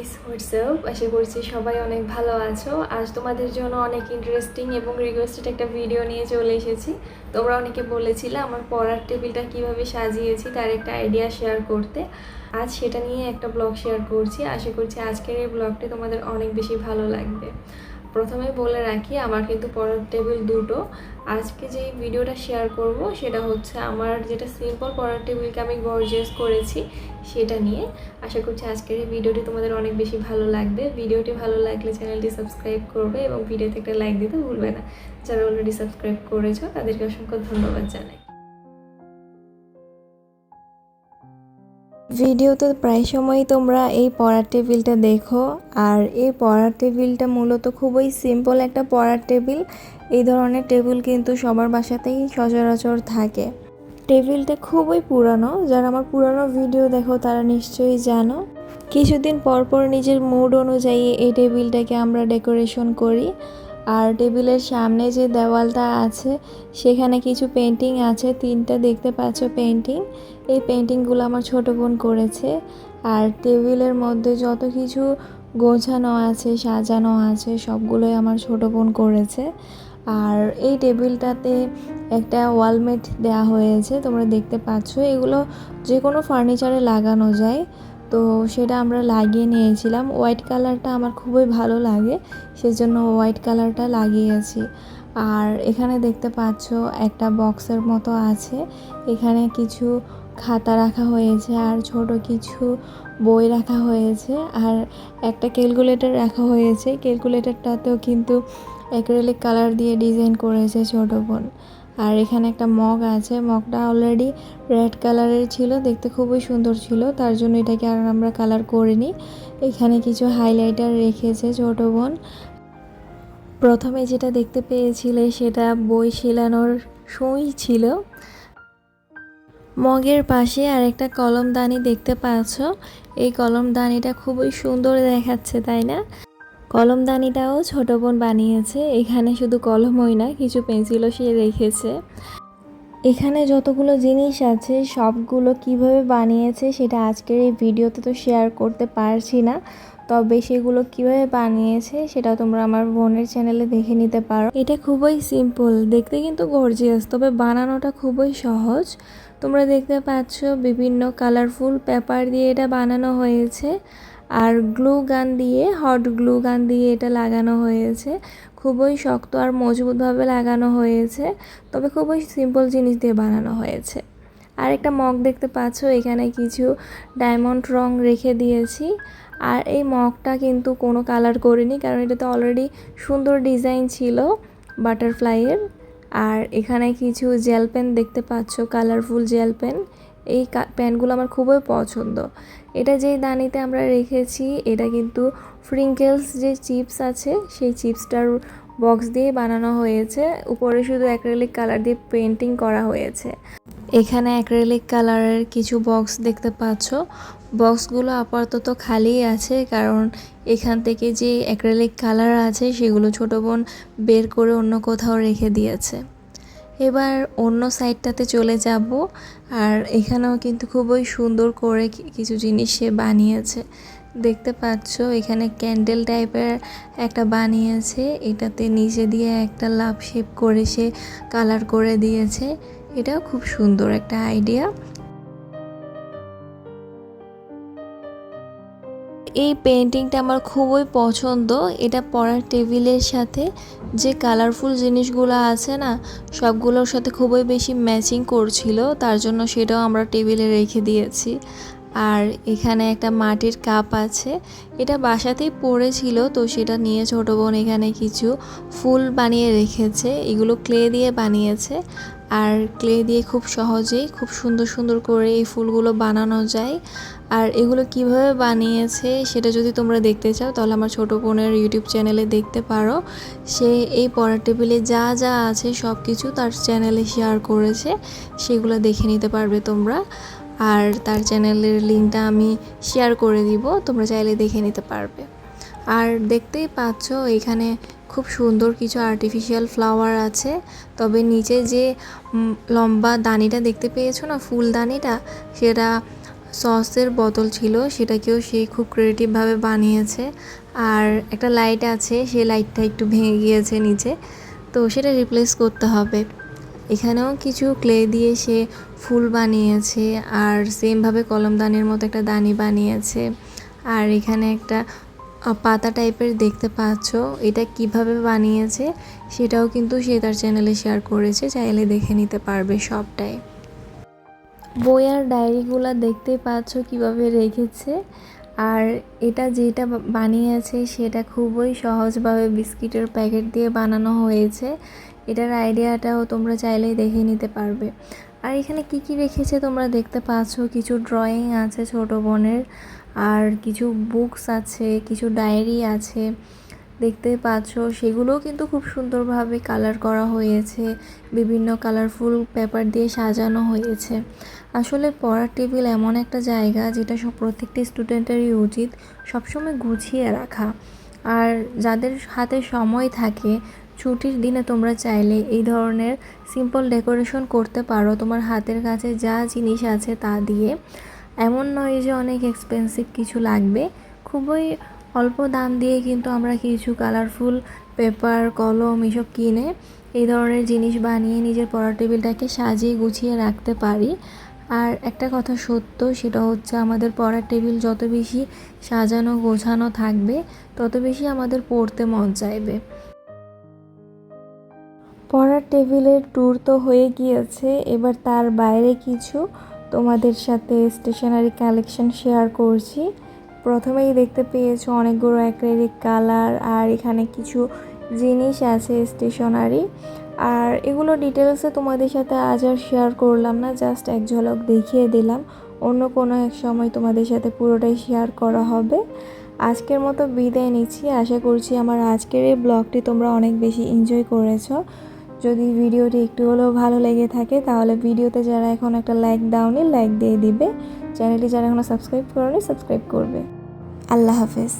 Guys WhatsApp আশা করছি সবাই অনেক ভালো আছো। আজ তোমাদের জন্য অনেক ইন্টারেস্টিং এবং রিকোয়েস্টেড একটা ভিডিও নিয়ে চলে এসেছি। তোমরা অনেকে বলেছিলে আমার পড়ার টেবিলটা কীভাবে সাজিয়েছি তার একটা আইডিয়া শেয়ার করতে। আজ সেটা নিয়ে একটা ব্লগ শেয়ার করছি। আশা করছি আজকের এই ব্লগটি তোমাদের অনেক বেশি ভালো লাগবে। প্রথমে বলে রাখি, আমার কিন্তু পড়ার টেবিল দুটো। আজকে যে ভিডিওটা শেয়ার করব, সেটা হচ্ছে আমার যেটা সিম্পল পড়ার টেবিলকে আমি গর্জিয়াস করেছি, সেটা নিয়ে। আশা করছি আজকের এই ভিডিওটি তোমাদের অনেক বেশি ভালো লাগবে। ভিডিওটি ভালো লাগলে চ্যানেলটি সাবস্ক্রাইব করবে এবং ভিডিওতে একটা লাইক দিতে ভুলবে না। যারা অলরেডি সাবস্ক্রাইব করেছ, তাদেরকে অসংখ্য ধন্যবাদ জানাই। ভিডিওতে প্রায় সময়ই তোমরা এই পড়ার টেবিলটা দেখো, আর এই পড়ার টেবিলটা মূলত খুবই সিম্পল একটা পড়ার টেবিল এই ধরনের টেবিল কিন্তু সবার বাসাতেই সচরাচর থাকে। টেবিলটা খুবই পুরানো, যারা আমার পুরানো ভিডিও দেখো তারা নিশ্চয়ই জানো। কিছুদিন পর পর নিজের মুড অনুযায়ী এই টেবিলটাকে আমরা ডেকোরেশন করি। আর টেবিলের সামনে যে দেওয়ালটা আছে, সেখানে কিছু পেন্টিং আছে, তিনটা দেখতে পাচ্ছ পেন্টিং এই পেন্টিংগুলো আমার ছোট বোন করেছে। আর টেবিলের মধ্যে যত কিছু গোছানো আছে, সাজানো আছে, সবগুলোই আমার ছোট বোন করেছে। আর এই টেবিলটাতে একটা ওয়ালমেট দেওয়া হয়েছে, তোমরা দেখতে পাচ্ছ। এগুলো যে কোনো ফার্নিচারে লাগানো যায়। তো সেটা আমরা লাগিয়ে নিয়েছিলাম। হোয়াইট কালারটা আমার খুবই ভালো লাগে, সেজন্য হোয়াইট কালারটা লাগিয়েছি। আর এখানে দেখতে পাচ্ছ, একটা বক্সের মতো আছে। এখানে কিছু খাতা রাখা হয়েছে আর ছোট কিছু বই রাখা হয়েছে। আর একটা ক্যালকুলেটর রাখা হয়েছে। ক্যালকুলেটরটাতেও কিন্তু অ্যাক্রেলিক কালার দিয়ে ডিজাইন করেছে ছোট বোন। আর এখানে একটা মগ আছে, মগটা অলরেডি রেড কালারের ছিল, দেখতে খুবই সুন্দর ছিল, তার জন্য এটাকে আর আমরা কালার করিনি। এখানে কিছু হাইলাইটার রেখেছে ছোট বোন। প্রথমে যেটা দেখতে পেয়েছিলে সেটা বই শিলানোর সুই ছিল। মগের পাশে আর একটা কলমদানি দেখতে পাচ্ছ। এই কলমদানিটা খুবই সুন্দর দেখাচ্ছে, তাই না? কলমদানিটাও ছোট বোন বানিয়েছে। এখানে শুধু কলমই না, কিছু পেন্সিলও সে রেখেছে। এখানে যতগুলো জিনিস আছে, সবগুলো কীভাবে বানিয়েছে সেটা আজকের এই ভিডিওতে তো শেয়ার করতে পারছি না। তবে সেগুলো কীভাবে বানিয়েছে সেটা তোমরা আমার বোনের চ্যানেলে দেখে নিতে পারো। এটা খুবই সিম্পল দেখতে কিন্তু গর্জিয়াস তবে বানানোটা খুবই সহজ। তোমরা দেখতে পাচ্ছ বিভিন্ন কালারফুল পেপার দিয়ে এটা বানানো হয়েছে। আর গ্লু গান দিয়ে, হট গ্লু গান দিয়ে এটা লাগানো হয়েছে। খুবই শক্ত আর মজবুতভাবে লাগানো হয়েছে, তবে খুবই সিম্পল জিনিস দিয়ে বানানো হয়েছে। আর একটা মগ দেখতে পাচ্ছ, এখানে কিছু ডায়মন্ড রং রেখে দিয়েছি। আর এই মগটা কিন্তু কোনো কালার করিনি, কারণ এটাতে অলরেডি সুন্দর ডিজাইন ছিল বাটারফ্লাইয়ের আর এখানে কিছু জেল পেন দেখতে পাচ্ছ কালারফুল জেল পেন এই পেনগুলো আমার খুবই পছন্দ। এটা যেই দানিতে আমরা রেখেছি, এটা কিন্তু ফ্রিঙ্কেলস যে চিপস আছে, সেই চিপসটার বক্স দিয়ে বানানো হয়েছে। উপরে শুধু অ্যাক্রেলিক কালার দিয়ে পেন্টিং করা হয়েছে। এখানে অ্যাক্রেলিক কালারের কিছু বক্স দেখতে পাচ্ছ। বক্সগুলো আপাতত খালি আছে, কারণ এখান থেকে যে অ্যাক্রেলিক কালার আছে, সেগুলো ছোটো বোন বের করে অন্য কোথাও রেখে দিয়েছে। এবার অন্য সাইডটাতে চলে যাব। আর এখানেও কিন্তু খুবই সুন্দর করে কিছু জিনিস সে বানিয়েছে। দেখতে পাচ্ছ, এখানে ক্যান্ডেল টাইপের একটা বানিয়েছে। এটাতে নিচে দিয়ে একটা লাভ শেপ করে সে কালার করে দিয়েছে। এটাও খুব সুন্দর একটা আইডিয়া। এই পেন্টিংটা আমার খুবই পছন্দ। এটা পড়ার টেবিলের সাথে যে কালারফুল জিনিসগুলো আছে না, সবগুলোর সাথে খুবই বেশি ম্যাচিং করছিল, তার জন্য সেটাও আমরা টেবিলে রেখে দিয়েছি। আর এখানে একটা মাটির কাপ আছে। এটা বাসাতেই পড়েছিল, তো সেটা নিয়ে ছোটো বোন এখানে কিছু ফুল বানিয়ে রেখেছে। এগুলো ক্লে দিয়ে বানিয়েছে। আর ক্লে দিয়ে খুব সহজেই খুব সুন্দর সুন্দর করে এই ফুলগুলো বানানো যায়। আর এগুলো কীভাবে বানিয়েছে সেটা যদি তোমরা দেখতে চাও, তাহলে আমার ছোটো বোনের ইউটিউব চ্যানেলে দেখতে পারো। সে এই পড়ার টেবিলে যা যা আছে সব কিছু তার চ্যানেলে শেয়ার করেছে। সেগুলো দেখে নিতে পারবে তোমরা। আর তার চ্যানেলের লিঙ্কটা আমি শেয়ার করে দিব, তোমরা চাইলে দেখে নিতে পারবে। আর দেখতেই পাচ্ছ, এখানে খুব সুন্দর কিছু আর্টিফিশিয়াল ফ্লাওয়ার আছে, তবে নিচে যে লম্বা দানিটা দেখতে পেয়েছ না ফুলদানিটা সেটা সসের বোতল ছিল, সেটাকেও সে খুব ক্রিয়েটিভভাবে বানিয়েছে। আর একটা লাইট আছে সেই লাইটটা একটু ভেঙে গিয়েছে নিচে, তো সেটা রিপ্লেস করতে হবে। এখানেও কিছু ক্লে দিয়ে সে ফুল বানিয়েছে আর সেমভাবে কলমদানির মতো একটা দানি বানিয়েছে। আর এখানে একটা পাতা টাইপের দেখতে পাচ্ছ। এটা কীভাবে বানিয়েছে সেটাও কিন্তু সে তার চ্যানেলে শেয়ার করেছে। চাইলে দেখে নিতে পারবে সবটাই। বই আর ডায়েরিগুলো দেখতে পাচ্ছ কীভাবে রেখেছে। আর এটা যেটা বানিয়েছে সেটা খুবই সহজভাবে বিস্কিটের প্যাকেট দিয়ে বানানো হয়েছে। এটার আইডিয়াটাও তোমরা চাইলেই দেখে নিতে পারবে। আর এখানে কি কি রেখেছে তোমরা দেখতে পাচ্ছ? কিছু ড্রয়িং আছে ছোট বোনের, আর কিছু বুকস আছে, কিছু ডায়েরি আছে। দেখতে পাচ্ছ, সেগুলোও কিন্তু খুব সুন্দরভাবে কালার করা হয়েছে, বিভিন্ন কালারফুল পেপার দিয়ে সাজানো হয়েছে। আসলে পড়ার টেবিল এমন একটা জায়গা যেটা সব প্রত্যেকটি স্টুডেন্টেরই উচিত সবসময় গুছিয়ে রাখা। আর যাদের হাতে সময় থাকে, ছুটির দিনে তোমরা চাইলে এই ধরনের সিম্পল ডেকোরেশন করতে পারো, তোমার হাতের কাছে যা জিনিস আছে তা দিয়ে। এমন নয় যে অনেক এক্সপেন্সিভ কিছু লাগবে, খুবই অল্প দাম দিয়ে কিন্তু আমরা কিছু কালারফুল পেপার কলম এসব কিনে এই ধরনের জিনিস বানিয়ে নিজের পড়ার টেবিলটাকে সাজিয়ে গুছিয়ে রাখতে পারি। আর একটা কথা সত্য, সেটা হচ্ছে আমাদের পড়ার টেবিল যত বেশি সাজানো, গোছানো থাকবে, তত বেশি আমাদের পড়তে মন চাইবে। পড়ার টেবিলের ট্যুর তো হয়ে গিয়েছে, এবার তার বাইরে কিছু তোমাদের সাথে স্টেশনারি কালেকশন শেয়ার করছি। প্রথমেই দেখতে পেয়েছ অনেকগুলো অ্যাক্রেলিক কালার আর এখানে কিছু জিনিস আছে স্টেশনারি আর এগুলো ডিটেলসে তোমাদের সাথে আজ আর শেয়ার করলাম না জাস্ট এক ঝলক দেখিয়ে দিলাম। অন্য কোনো এক সময় তোমাদের সাথে পুরোটাই শেয়ার করা হবে। আজকের মতো বিদায় নিচ্ছি। আশা করছি আমার আজকের এই ব্লগটি তোমরা অনেক বেশি এনজয় করেছ। যদি ভিডিওটি একটু হলেও ভালো লেগে থাকে, তাহলে ভিডিওতে যারা এখন একটা লাইক দাওনি লাইক দিয়ে দিবে। চ্যানেলটি যারা এখনও সাবস্ক্রাইব করেনি সাবস্ক্রাইব করবে। আল্লাহ হাফেজ।